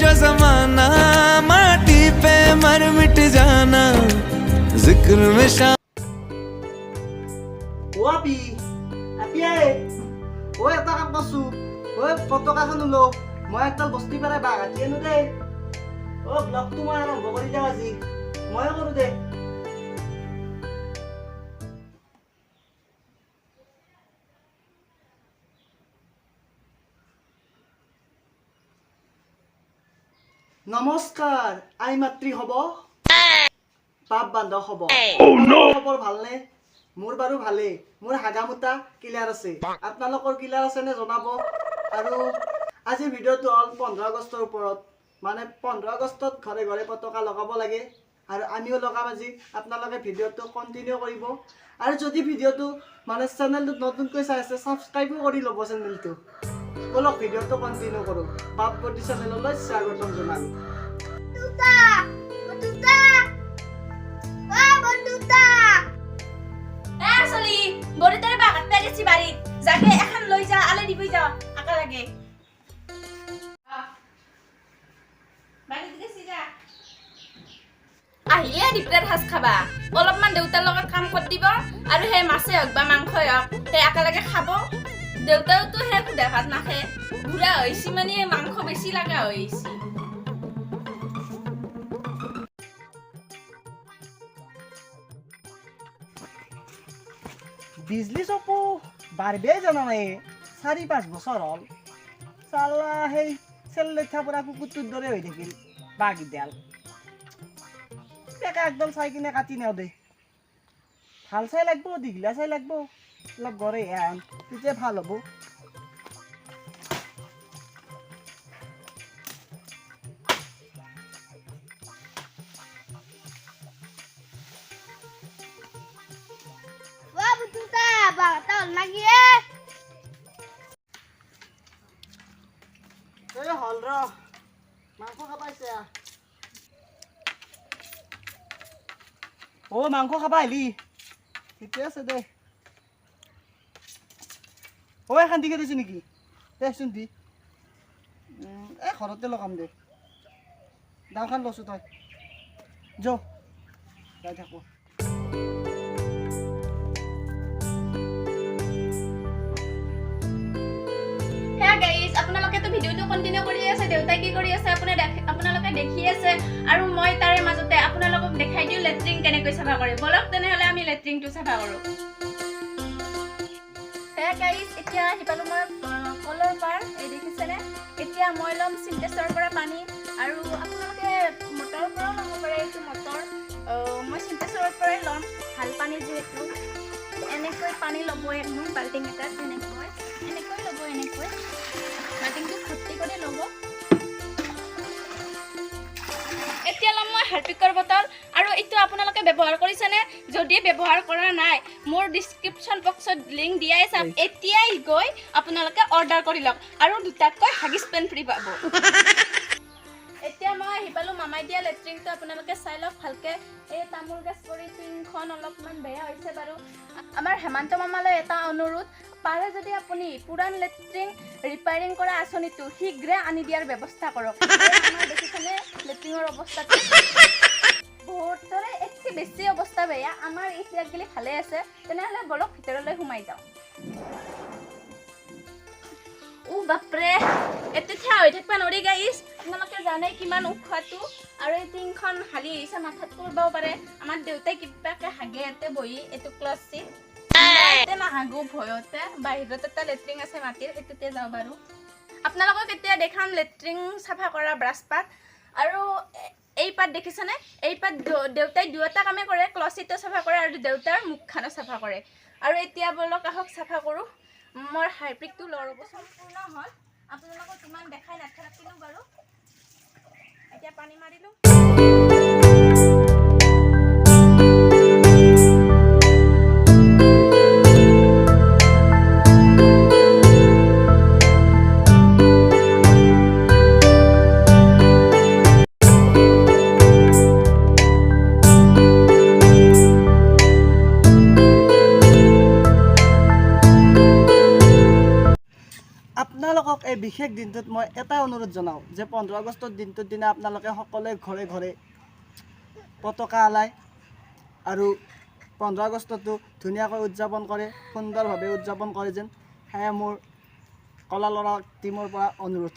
जो जमाना माटी पे मर मिट जाना जिक्र में शा ও আপি আপি আই ও এটা কাম কৰছো ঐ পতকাখন লো মই একডাল বস্তি পেলাই বাঘ কাটি আনো দেই অ ব্লগটো মই আৰম্ভ কৰি দিওঁ আজি ময়ে কৰোঁ দে নমস্কাৰ আই মাতৃ হ'ব। পাপ বান্ধৱ হ'ব। খবৰ ভালনে? মোৰ বাৰু ভালেই। মোৰ হাগামোতা ক্লিয়াৰ আছে। আপোনালোকৰ ক্লিয়াৰ আছে নে জনাব? আৰু আজিৰ ভিডিঅ'টো হ'ল পোন্ধৰ আগষ্টৰ ওপৰত। মানে পোন্ধৰ আগষ্টত ঘৰে ঘৰে পতাকা লগাব লাগে। আৰু আমিও লগাম আজি। আপোনালোকে ভিডিঅ'টো কণ্টিনিউ কৰিব। আৰু যদি ভিডিঅ'টো মানে চেনেলটোত নতুনকৈ চাই আছে ছাবস্ক্ৰাইবো কৰি ল'ব চেনেলটো ব'লক ভিডিঅ'টো কণ্টিনিউ কৰোঁ। পাপ প্ৰতি চেনেললৈ স্বাগতম বাগাত গেছি যাকে এখন লই যা আলে দিবই যা আকা লাগে। গেছি যা। আহিলে দিপৰাৰ সাজ খাবা। অলপমান দেউতাৰ লগত কাম কৰি দিব আৰু সেই মাছে হওক বা মাংসই হওক সেই একেলগে খাব। দেউতাওতো সুধা ভাত নাখায়। বুঢ়া হৈছি মানে মাংস বেছি লগা হৈছি। বিজলী চকু বাঢ়িবই জানা নাই, চাৰি পাঁচ বছৰ হ'ল। চালা সেই চেল্লেঠা পৰা কুকুৰটোৰ দৰে হৈ থাকিল বাঘিডাল তাকে একদম চাই কিনে কাটি নেও দে ভালো চাই লাগব, দীঘলা চাই লাগব। গড়ে আন তেতিয়া ভালো বন্ধুতা হল ৰ মাংস খাবা আহিছে অ মাংস খাবা আহিলি ঠিকে আছে দে। অ, এখন দিকে দিছে নেকি? দেচোন দি। এ, ঘৰতে লগাম দে। দামখান লৈছো তই। যাই থাকো। আপোনালোকেতো ভিডিঅ'টো কণ্টিনিউ কৰি আছে, দেউতাই কি কৰি আছে, আপুনি আপোনালোকে দেখি আছে, আৰু মই তাৰে মাজতে আপোনালোকক দেখাই দিওঁ লেট্ৰিন কেনেকৈ চাফা কৰে। বলক, তেনেহ'লে আমি লেট্ৰিনটো চাফা কৰোঁ। হেয়া গাইজ এতিয়া আহি পালোঁ মই কলৰ পাৰ এই দেখিছেনে? এতিয়া মই ল'ম চিন্টেক্সৰ পৰা পানী আৰু আপোনালোকে মটৰৰ পৰাও ল'ব পাৰে। এইটো মটৰ মই চিন্টেক্সৰ পৰাই ল'ম। ভাল পানী যিহেতু। এনেকৈ পানী ল'ব একদম বাল্টিং এটাত এনেকৈ এনেকৈ ল'ব এনেকৈ। বাল্টিংটো ভৰ্তি কৰি ল'ব। ল'ম মই হাৰ্পিকৰ বটল। আৰু এইটো আপোনালোকে ব্যৱহাৰ কৰিছেনে? যদি ব্যৱহাৰ কৰা নাই মোৰ ডিছক্ৰিপশ্যন বক্সত লিংক দিয়াই চাম এতিয়াই গৈ আপোনালোকে অৰ্ডাৰ কৰি লওক। আৰু দুটাতকৈ হাগিছ পেন ফ্ৰী পাব। এতিয়া মই আহি পালোঁ, মামাই দিয়া লেট্ৰিনটো আপোনালোকে চাই লওক ভালকৈ। এই তামোল গছ পৰি টিংখন অলপমান বেয়া হৈছে বাৰু। আমাৰ হেমান্ত মামালৈ এটা অনুৰোধ, পাৰে যদি আপুনি পুৰাণ লেট্ৰিন ৰিপেয়াৰিং কৰা আঁচনিটো শীঘ্ৰে আনি দিয়াৰ ব্যৱস্থা কৰক। আমাৰ দেখিছেনে, লেট্ৰিনৰ অৱস্থাটো বহুতৰে এতকে বেছি অৱস্থা বেয়া, আমাৰ এই চিৰাকগিলি ভালে আছে, তেনেহ'লে বলক ভিতৰলৈ সোমাই যাওঁ। বাপৰে এতিয়া থিয় হৈ থাকিব নোৱাৰি গাইছ আপোনালোকে জানে কিমান ওখটো আৰু এই টিংখন হালি আহিছে মাথাত পৰিবও পাৰে। আমাৰ দেউতাই কিবাকে হাগে ইয়াতে বহি এইটো ক্লাছ চিট নাহাগো ভয়তে। বাহিৰত এটা লেট্ৰিন আছে মাটিৰ সেইটোতে যাওঁ বাৰু। আপোনালোকক এতিয়া দেখাম লেট্ৰিন চাফা কৰা ব্ৰাছ পাত। আৰু এই পাত দেখিছেনে? এই পাত দেউতাই দুয়োটা কামে কৰে ক্লচিটো চাফা কৰে আৰু দেউতাৰ মুখখানো চাফা কৰে। আৰু এতিয়া বলক আহক চাফা কৰোঁ। মোৰ হাইব্ৰিডটো ল'ৰ বছৰ পূৰ্ণ হ'ল। আপোনালোকক ইমান দেখাই নাথাকিলোঁ বাৰু। এতিয়া পানী মাৰিলোঁ। আপোনালোকক এই বিশেষ দিনটোত মই এটা অনুৰোধ জনাওঁ যে পোন্ধৰ আগষ্টৰ দিনটোৰ দিনা আপোনালোকে সকলোৱে ঘৰে ঘৰে পতাকা আলাই আৰু পোন্ধৰ আগষ্টটো ধুনীয়াকৈ উদযাপন কৰে সুন্দৰভাৱে উদযাপন কৰে যেন। সেয়া মোৰ কলা ল'ৰা টীমৰ পৰা অনুৰোধ।